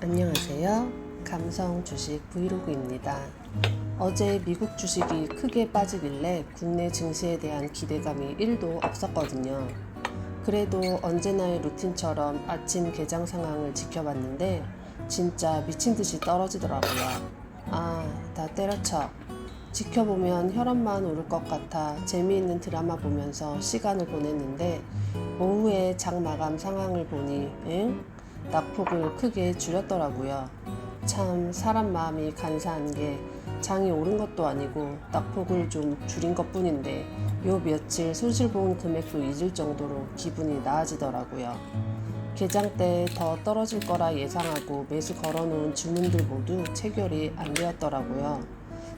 안녕하세요. 감성 주식 브이로그입니다. 어제 미국 주식이 크게 빠지길래 국내 증시에 대한 기대감이 1도 없었거든요. 그래도 언제나의 루틴처럼 아침 개장 상황을 지켜봤는데 진짜 미친 듯이 떨어지더라고요. 아, 다 때려쳐. 지켜보면 혈압만 오를 것 같아 재미있는 드라마 보면서 시간을 보냈는데 오후에 장 마감 상황을 보니 응? 낙폭을 크게 줄였더라고요. 참 사람 마음이 간사한 게 장이 오른 것도 아니고 낙폭을 좀 줄인 것 뿐인데 요 며칠 손실 본 금액도 잊을 정도로 기분이 나아지더라고요. 개장 때 더 떨어질 거라 예상하고 매수 걸어놓은 주문들 모두 체결이 안 되었더라고요.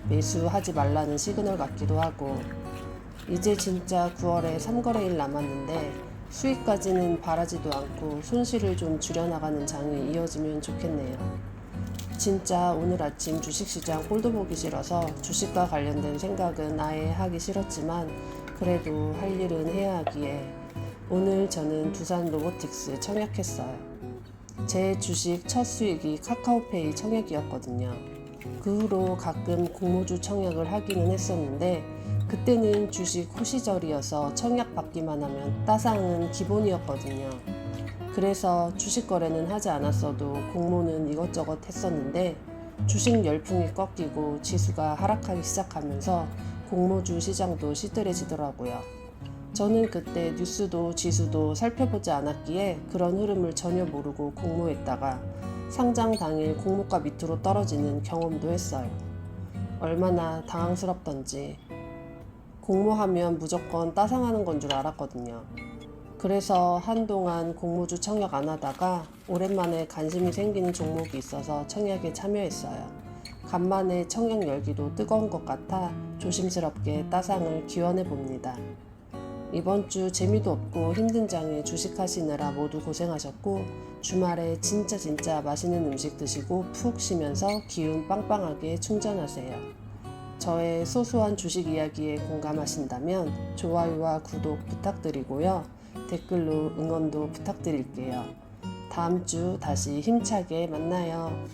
매수하지 말라는 시그널 같기도 하고 이제 진짜 9월에 3거래일 남았는데 수익까지는 바라지도 않고 손실을 좀 줄여나가는 장이 이어지면 좋겠네요. 진짜 오늘 아침 주식시장 꼴도 보기 싫어서 주식과 관련된 생각은 아예 하기 싫었지만 그래도 할 일은 해야 하기에 오늘 저는 두산 로보틱스 청약했어요. 제 주식 첫 수익이 카카오페이 청약이었거든요. 그 후로 가끔 공모주 청약을 하기는 했었는데 그때는 주식 호시절이어서 청약 받기만 하면 따상은 기본이었거든요. 그래서 주식 거래는 하지 않았어도 공모는 이것저것 했었는데 주식 열풍이 꺾이고 지수가 하락하기 시작하면서 공모주 시장도 시들해지더라고요. 저는 그때 뉴스도 지수도 살펴보지 않았기에 그런 흐름을 전혀 모르고 공모했다가 상장 당일 공모가 밑으로 떨어지는 경험도 했어요. 얼마나 당황스럽던지 공모하면 무조건 따상하는 건 줄 알았거든요. 그래서 한동안 공모주 청약 안 하다가 오랜만에 관심이 생기는 종목이 있어서 청약에 참여했어요. 간만에 청약 열기도 뜨거운 것 같아 조심스럽게 따상을 기원해 봅니다. 이번 주 재미도 없고 힘든 장에 주식하시느라 모두 고생하셨고 주말에 진짜 진짜 맛있는 음식 드시고 푹 쉬면서 기운 빵빵하게 충전하세요. 저의 소소한 주식 이야기에 공감하신다면 좋아요와 구독 부탁드리고요. 댓글로 응원도 부탁드릴게요. 다음 주 다시 힘차게 만나요.